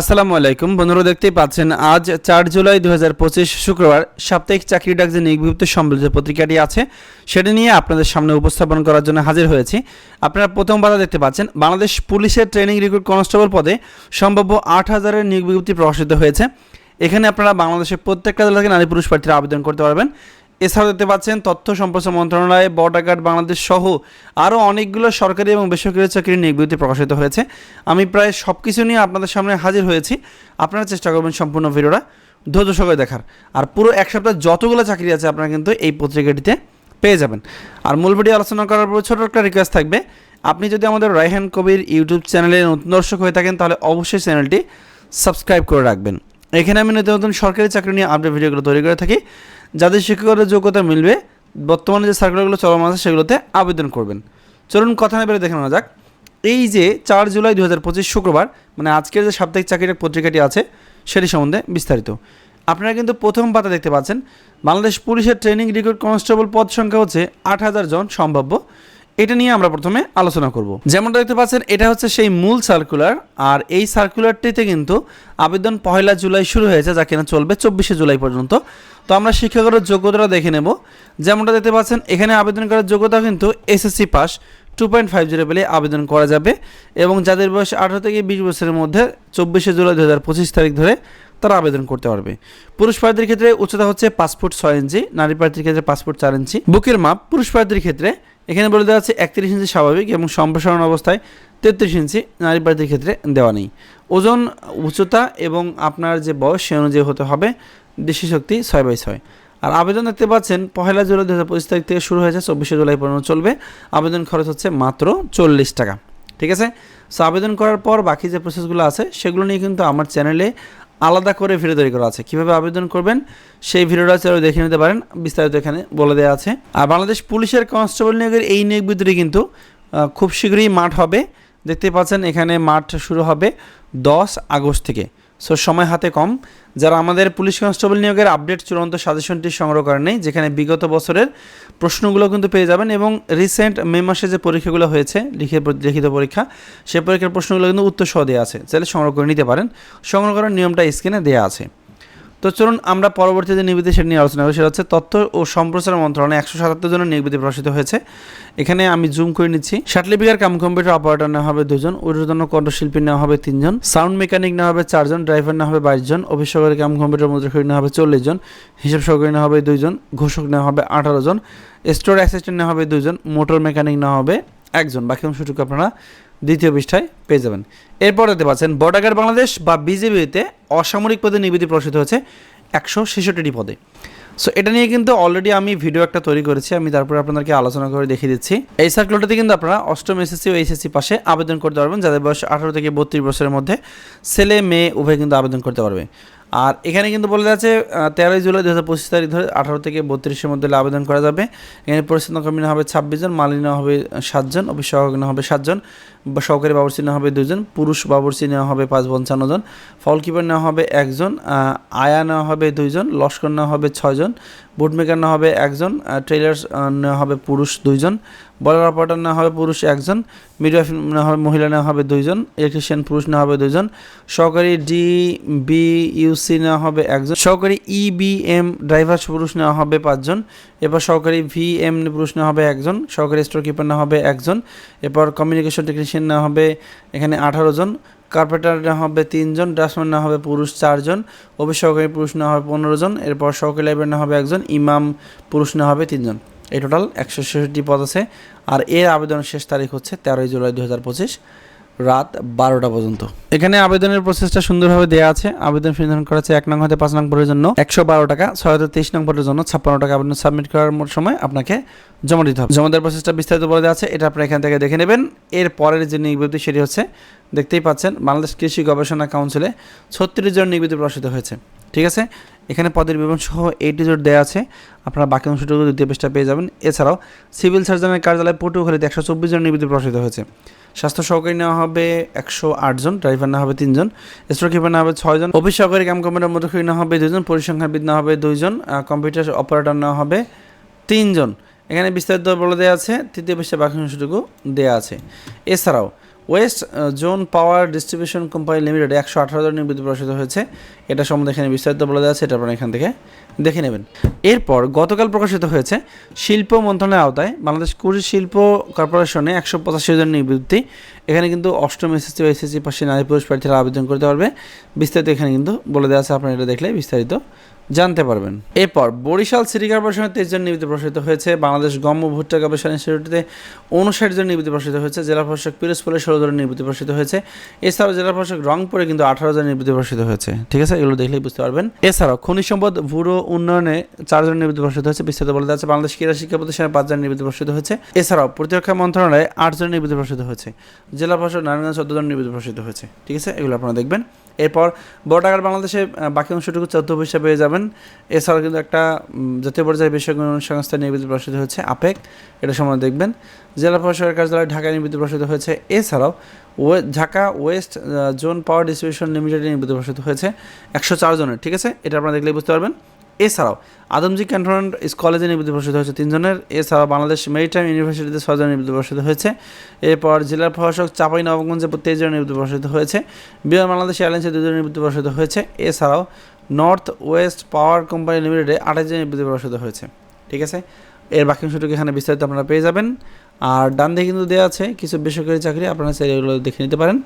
আসসালামু আলাইকুম। বন্ধুরা দেখতেই পাচ্ছেন, আজ চার জুলাই দুই হাজার পঁচিশ শুক্রবার সাপ্তাহিক চাকরি ডাক যে নিয়োগ সম্বলিত পত্রিকাটি আছে, সেটা নিয়ে আপনাদের সামনে উপস্থাপন করার জন্য হাজির হয়েছি। আপনারা প্রথম বাধা দেখতে পাচ্ছেন, বাংলাদেশ পুলিশের ট্রেনিং রিক্রুট কনস্টেবল পদে সম্ভাব্য আট হাজারের নিয়োগ বিজ্ঞপ্তি প্রকাশিত হয়েছে। এখানে আপনারা বাংলাদেশের প্রত্যেকটা জেলা থেকে নারী পুরুষ প্রার্থীরা আবেদন করতে পারবেন। এছাড়াও দেখতে পাচ্ছেন তথ্য সম্প্রচার মন্ত্রণালয় বর্ডার গার্ড বাংলাদেশ সহ আরও অনেকগুলো সরকারি এবং বেসরকারি চাকরির নিয়োগ প্রকাশিত হয়েছে। আমি প্রায় সব কিছু নিয়ে আপনাদের সামনে হাজির হয়েছি। আপনারা চেষ্টা করবেন সম্পূর্ণ ভিডিওটা ধৈর্য সহকারে দেখার। আর পুরো এক সপ্তাহ যতগুলো চাকরি আছে আপনারা কিন্তু এই পত্রিকাটিতে পেয়ে যাবেন। আর মূল ভিডিও আলোচনা করার পর ছোটো একটা রিকোয়েস্ট থাকবে। আপনি যদি আমাদের রায়হান কবির ইউটিউব চ্যানেলে নতুন দর্শক হয়ে থাকেন, তাহলে অবশ্যই চ্যানেলটি সাবস্ক্রাইব করে রাখবেন। এখানে আমি নতুন নতুন সরকারি চাকরি নিয়ে আপডেট ভিডিওগুলো তৈরি করে থাকি। যাদের শিক্ষকদের যোগ্যতা মিলবে, বর্তমানে যে সার্কুলারগুলো চলমান আছে সেগুলোতে আবেদন করবেন। চলুন কথা না দেখে নেওয়া যাক। এই যে চার জুলাই দু হাজার পঁচিশ শুক্রবার মানে আজকের যে সাপ্তাহিক চাকরির পত্রিকাটি আছে, সেটি সম্বন্ধে বিস্তারিত। আপনারা কিন্তু প্রথম পাতা দেখতে পাচ্ছেন, বাংলাদেশ পুলিশের ট্রেনিং রিক্রুট কনস্টেবল পদ সংখ্যা হচ্ছে আট হাজার জন সম্ভাব্য। এটা নিয়ে আমরা প্রথমে আলোচনা করব। যেমনটা দেখতে পাচ্ছেন, এটা হচ্ছে সেই মূল সার্কুলার আর এই সার্কুলারটিতে কিন্তু আবেদন পয়লা জুলাই শুরু হয়েছে, যা কিনা চলবে চব্বিশে জুলাই পর্যন্ত। তো আমরা শিক্ষকের যোগ্যতাটা দেখে নেব। যেমনটা দেখতে পাচ্ছেন, এখানে আবেদন করার যোগ্যতা কিন্তু SSC pass two point five zero পেলে আবেদন করা যাবে, এবং যাদের বয়স আঠারো থেকে বিশ বছরের মধ্যে চব্বিশে জুলাই দু হাজার পঁচিশ তারিখ ধরে তারা আবেদন করতে পারবে। পুরুষ প্রার্থীর ক্ষেত্রে উচ্চতা হচ্ছে পাসপোর্ট ছয় ইঞ্চি, নারী প্রার্থীর ক্ষেত্রে পাসপোর্ট চার ইঞ্চি। বুকের মাপ, পুরুষ প্রার্থীর ক্ষেত্রে এখানে বলে দেওয়া আছে একত্রিশ ইঞ্চি স্বাভাবিক এবং সম্প্রসারণ অবস্থায় তেত্রিশ ইঞ্চি নারী প্রার্থীর ক্ষেত্রে দেওয়া নেই। ওজন, উচ্চতা এবং আপনার যে বয়স সে অনুযায়ী হতে হবে দৃষ্টি শক্তি ছয় বাই ছয়। আর আবেদন দেখতে পাচ্ছেন, পহেলা জুলাই দু হাজার পঁচিশ তারিখ থেকে শুরু হয়েছে, চব্বিশে জুলাই পর্যন্ত চলবে। আবেদন খরচ হচ্ছে মাত্র চল্লিশ টাকা। ঠিক আছে? সো আবেদন করার পর বাকি যে প্রসেসগুলো আছে, সেগুলো নিয়ে কিন্তু আমার চ্যানেলে আলাদা করে ভিডিও তৈরি করা আছে। কীভাবে আবেদন করবেন, সেই ভিডিওটা চাইলে দেখে নিতে পারেন। বিস্তারিত এখানে বলে দেওয়া আছে। আর বাংলাদেশ পুলিশের কনস্টেবল নিয়োগের এই নিয়োগ বিদ্যুতি কিন্তু খুব শীঘ্রই মাঠ হবে। দেখতে পাচ্ছেন এখানে মাঠ শুরু হবে দশ আগস্ট থেকে। সো সময় হাতে কম। যারা আমাদের পুলিশ কনস্টেবল নিয়োগের আপডেট চূড়ান্ত সাজেশনটি সংগ্রহ করেন নেই, যেখানে বিগত বছরের প্রশ্নগুলো কিন্তু পেয়ে যাবেন এবং রিসেন্ট মে মাসে যে পরীক্ষাগুলো হয়েছে, লিখে লিখিত পরীক্ষা, সে পরীক্ষার প্রশ্নগুলো কিন্তু উত্তর সহ দেওয়া আছে। চাইলে সংগ্রহ করে নিতে পারেন। সংগ্রহ করার নিয়মটা স্ক্রিনে দেওয়া আছে। তো চলুন আমরা পরবর্তী যে নির্বিধি সেটা নিয়ে আলোচনা করি, সেটা হচ্ছে তথ্য ও সম্প্রচার মন্ত্রণালয়ে একশো সাতাত্তর জনের নির্বিধি প্রকাশিত হয়েছে। এখানে আমি জুম করে নিচ্ছি। শাটলিপিকার কাম কম্পিউটার অপারেটর নেওয়া হবে দুজন, ঊর্ধ্বতন কণ্ঠশিল্পী নেওয়া হবে তিনজন, সাউন্ড মেকানিক নেওয়া হবে চারজন, ড্রাইভার নেওয়া হবে বাইশ জন অফিস সহকারী কাম কম্পিউটার মুদ্রাক্ষরী নেওয়া হবে চল্লিশ জন হিসাব সহকারী নেওয়া হবে দুইজন, ঘোষক নেওয়া হবে আঠারো জন স্টোর অ্যাসিস্ট্যান্ট নেওয়া হবে দুজন মোটর মেকানিক নেওয়া হবে একজন, বাকি অংশটুকু আপনারা দ্বিতীয় পৃষ্ঠায় পেয়ে যাবেন। এরপর দেখতে পাচ্ছেন বর্ডার গার্ড বাংলাদেশ বা বিজেপিতে অসামরিক পদে নিবেদিত প্রকাশিত হয়েছে একশো ছেষট্টিটি পদে। সো এটা নিয়ে কিন্তু অলরেডি আমি ভিডিও একটা তৈরি করেছি, আমি তারপরে আপনাদেরকে আলোচনা করে দেখিয়ে দিচ্ছি। এই সার্কুলারটাতে কিন্তু আপনারা অষ্টম এসএসসি ও এইচএসসি পাশে আবেদন করতে পারবেন, যাদের বয়স আঠারো থেকে বত্রিশ বছরের মধ্যে ছেলে, মেয়ে, উভয় কিন্তু আবেদন করতে পারবে। আর এখানে কিন্তু বলে যাচ্ছে তেরোই জুলাই দু হাজার পঁচিশ তারিখ ধরে আঠারো থেকে বত্রিশের মধ্যে আবেদন করা যাবে। এখানে পরিচ্ছন্ন কর্মী হবে ছাব্বিশ জন মালিনী হবে সাতজন অফিস সহকারী নেওয়া হবে সাতজন সহকারী বাবরচি নেওয়া হবে দুজন, পুরুষ বাবরচি নেওয়া হবে পাঁচ পঞ্চান্ন জন, ফলকিপার নেওয়া হবে একজন আয়া নেওয়া হবে দুইজন, লস্কর নেওয়া হবে ছয়জন বুট মেকার নেওয়া হবে একজন ট্রেলার নেওয়া হবে পুরুষ দুইজন বলার অপারেটর নেওয়া হবে পুরুষ একজন মিডওয়াইফ নেওয়া হবে মহিলা নেওয়া হবে দুইজন ইলেকট্রিশিয়ান পুরুষ নেওয়া হবে দুইজন সহকারী ডি বি ইউসি নেওয়া হবে একজন সহকারী ই বি এম ড্রাইভার পুরুষ নেওয়া হবে পাঁচজন এরপর সহকারী ভি এম পুরুষ নেওয়া হবে একজন সহকারী স্টোর কিপার নেওয়া হবে একজন এরপর কমিউনিকেশন টেকনিশিয়ান নেওয়া হবে এখানে আঠারো জন কার্পেটার নেওয়া হবে তিনজন ড্রাফটম্যান নেওয়া হবে পুরুষ চারজন অফিস সহকারী পুরুষ নেওয়া হবে পনেরো জন এরপর সহকারী লাইব্রেরি নেওয়া হবে একজন, ইমাম পুরুষ নেওয়া হবে তিনজন। এই টোটাল একশো ছেষট্টি পদ আছে। আর এর আবেদনের শেষ তারিখ হচ্ছে তেরোই জুলাই দু হাজার পঁচিশ। রাত বারোটা পর্যন্ত। এখানে আবেদনের প্রসেসটা সুন্দরভাবে দেওয়া আছে। আবেদন নির্ধারণ করা আছে এক নং হতে পাঁচ নং জন্য। একশো বারো টাকা, ছয় হাজার তেইশ নং জন্য ছাপ্পান্ন টাকা আবেদন সাবমিট করার সময় আপনাকে জমা দিতে হবে। জমা দেওয়ার প্রসেসটা বিস্তারিত বলে দেওয়া আছে। এটা আপনারা এখান থেকে দেখে নেবেন। এর পরের যে নির্বিধি সেটি হচ্ছে, দেখতেই পাচ্ছেন, বাংলাদেশ কৃষি গবেষণা কাউন্সিলে ছত্রিশ জন নির্বিধি প্রকাশিত হয়েছে। ঠিক আছে? এখানে পদের বিবরণ সহ এইটি জোট দেওয়া আছে। আপনারা বাকি অংশটুকু দ্বিতীয় পৃষ্ঠা পেয়ে যাবেন। এছাড়াও সিভিল সার্জনের কার্যালয় পটুয়াখালীতে একশো চব্বিশ জন নির্বিধি প্রকাশিত হয়েছে। স্বাস্থ্য সহকারী নেওয়া হবে একশো আটজন ড্রাইভার নেওয়া হবে তিনজন স্টোর কিপার নেওয়া হবে ছয়জন অফিস সহকারী কাম কম্পিউটার মধ্যে নেওয়া হবে দুজন পরিসংখ্যানবিদ নেওয়া হবে দুইজন কম্পিউটার অপারেটর নেওয়া হবে তিনজন। এখানে বিস্তারিত বলে দেওয়া আছে, তৃতীয় বিশ্বের বাকি অংশটুকু দেওয়া আছে। এছাড়াও west zone power distribution company limited একশো আঠারো ধরনের বিদ্যুৎ প্রকাশিত হয়েছে। এটা সম্বন্ধে এখানে বিস্তারিত বলে সেটা এটা আপনারা এখান থেকে দেখে নেবেন। এরপর গতকাল প্রকাশিত হয়েছে শিল্প মন্ত্রণালয়ের আওতায় বাংলাদেশ কুড়ি শিল্প কর্পোরেশনে একশো পঁচাশি জন নিবৃত্তি এখানে কিন্তু অষ্টম এসএসসি বা এসএসসি পাশে নারী পুরুষ প্রার্থীরা আবেদন করতে পারবে। বিস্তারিত এখানে কিন্তু বলে দেওয়া আছে, আপনারা এটা দেখলে বিস্তারিত জানতে পারবেন। এরপর বরিশাল সিটি কর্পোরেশনে তেইশ জন নিবৃত্তি প্রকাশিত হয়েছে। বাংলাদেশ গম ও ভুট্টা গবেষণা ইনস্টিটিউটে উনষাট জন নিবৃত্তি প্রকাশিত হয়েছে। জেলা প্রশাসক পিরোজপুরে ষোলো জন নিবৃত্তি প্রকাশিত হয়েছে। এছাড়াও জেলা প্রশাসক রংপুরে কিন্তু আঠারো জন নিবৃত্তি প্রকাশিত হয়েছে। ঠিক আছে? এগুলো দেখলেই বুঝতে পারবেন। এছাড়াও খনিজ সম্পদ ব্যুরো উন্নয়নে চারজন নিবৃত্তি প্রকাশিত হয়েছে। বিস্তারিত বলে দেওয়া আছে, বাংলাদেশ ক্রীড়া শিক্ষা প্রতিষ্ঠানে পাঁচজন নিবৃত্তি প্রকাশিত হয়েছে। এছাড়াও প্রতিরক্ষা মন্ত্রণালয়ে আটজন নিবৃত্তি প্রকাশিত হয়েছে। জেলা প্রশাসক নারায়ণগঞ্জ চোদ্দ জন নিবৃত্তি প্রকাশিত হয়েছে। ঠিক আছে? এগুলো আপনারা দেখবেন। এরপর বড় টাকার বাংলাদেশে বাকি অংশটুকু চতুর্থ পয়সা পেয়ে যাবেন। এছাড়াও কিন্তু একটা জাতীয় পর্যায়ে বেসরকারি সংস্থা নিবৃত্তি প্রকাশিত হয়েছে, আপেক। এটা সময় দেখবেন। জেলা প্রশাসকের কার্যালয় ঢাকায় নিবৃত্তি প্রকাশিত হয়েছে। এছাড়াও way, Dhaka west zone power distribution limited নিবৃত্তি প্রকাশিত হয়েছে একশো চার জনের। ঠিক আছে? এটা আপনারা দেখলেই বুঝতে পারবেন। এছাড়াও আদমজি ক্যান্টনমেন্ট কলেজে নিবৃত্তি প্রকাশিত হয়েছে তিনজনের। এছাড়াও বাংলাদেশ মেরিটাইম ইউনিভার্সিটিতে ছজন নিবৃত্তি প্রকাশিত হয়েছে। এরপর জেলা প্রশাসক চাপাই নবগঞ্জে তেইশ জন নিবৃত্তি প্রকাশিত হয়েছে। বিমান বাংলাদেশ এয়ারলাইন্সে দুজন নিবৃত্তি প্রকাশিত হয়েছে। এছাড়াও নর্থ ওয়েস্ট পাওয়ার কোম্পানি লিমিটেডে আঠাশ জন নিবৃত্তি প্রকাশিত হয়েছে। ঠিক আছে? এর বাকি অংশটুকু এখানে বিস্তারিত আপনারা পেয়ে যাবেন। আর ডান দিকে কিন্তু দেওয়া আছে, কিছু বেসরকারি চাকরি, আপনারা চাইলে এগুলো দেখে নিতে পারেন।